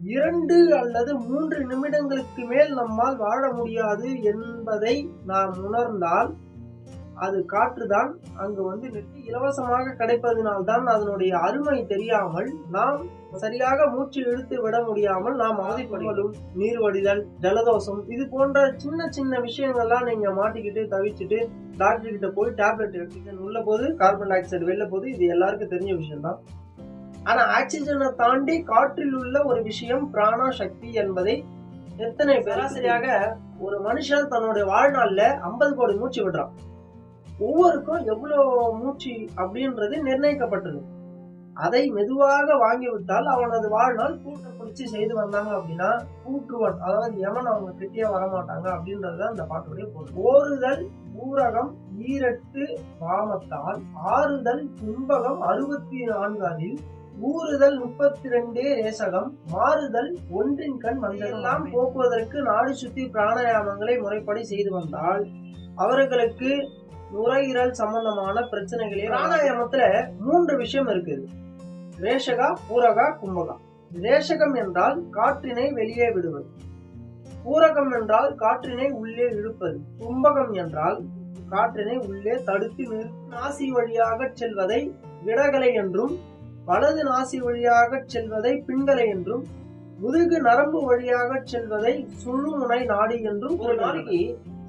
இரண்டு அல்லது மூன்று நிமிடங்களுக்கு மேல் நம்மால் வாழ முடியாது என்பதை நாம் உணர்ந்தால் அது காற்றுதான். அங்கு வந்து நிறுத்தி இலவசமாக கிடைப்பதனால்தான் அதனுடைய அருமை தெரியாமல் நாம் சரியாக மூச்சு இழுத்து விட முடியாமல் நாம் அவதிப்படுவதும் நீர் வடிதல் ஜலதோஷம் இது போன்ற சின்ன சின்ன விஷயங்கள்லாம் நீங்க மாட்டிக்கிட்டு தவிச்சுட்டு டாக்டர் கிட்ட போய் டேப்லெட் எடுத்துக்கணும் உள்ள போது கார்பன் டை ஆக்சைடு வெளில போது இது எல்லாருக்கும் தெரிஞ்ச விஷயம் தான் ஆனா ஆக்சிஜனை தாண்டி காற்றில் உள்ள ஒரு விஷயம் பிராண சக்தி என்பதை எத்தனை சராசரியாக ஒரு மனுஷன் தன்னுடைய வாழ்நாள்ல ஐம்பது கோடி மூச்சு விடுறான். ஒவ்வொருக்கும் எவ்வளவு மூச்சு அப்படின்றது நிர்ணயிக்கப்பட்டது அதை மெதுவாக வாங்கிவிட்டால் அவனது வாழ்நாள் கூட்டு பிடிச்சி செய்து வந்தாங்க அப்படின்னா கூற்றுவன் அதாவது எவன் அவங்க கிட்டே வரமாட்டாங்க அப்படின்றதுதான் இந்த பாட்டுடைய பொருள். ஓறுதல் ஊரகம் ஈரட்டு வாமத்தால் ஆறுதல் துன்பகம் அறுபத்தி நான்காதில் ஊறுதல் முப்பத்தி ரெண்டே ரேசகம் மாறுதல் ஒன்றின் கண் மஞ்சள் போக்குவதற்கு நாடு சுத்தி பிராணாயாமங்களை முறைப்படி செய்து வந்தால் அவர்களுக்கு நுரையீரல் சம்பந்தமான பிரச்சனைகளே பிராணாயாமத்துல மூன்று விஷயம் இருக்குது. ரேஷகா பூரகா கும்பகா. ரேஷகம் என்றால் காற்றினை வெளியே விடுவது. பூரகம் என்றால் காற்றினை உள்ளே இழுப்பது. கும்பகம் என்றால் காற்றினை உள்ளே தடுத்து நாசி வழியாக செல்வதை விடகலை என்றும் வலது நாசி வழியாக செல்வதை பின்கலை என்றும் முதுகு நரம்பு வழியாக செல்வதை சுழுமுனை நாடி என்றும் ஒரு நாளைக்கு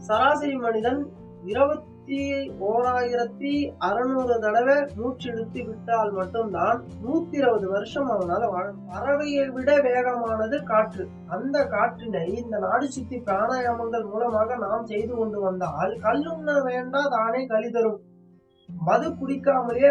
சராசரி மனிதன் இருபத்தி ஓராயிரத்தி அறுநூறு தடவை மூச்செடுத்து விட்டால் மட்டும்தான் நூத்தி இருபது வருஷம் அவனால வாழ பறவையை விட வேகமானது காற்று. அந்த காற்றினை இந்த நாடு சுத்தி பிராணாயாமங்கள் மூலமாக நாம் செய்து கொண்டு வந்தால் கல்லுண்ண வேண்டா தானே கழி தரும். மது குடிக்காமலே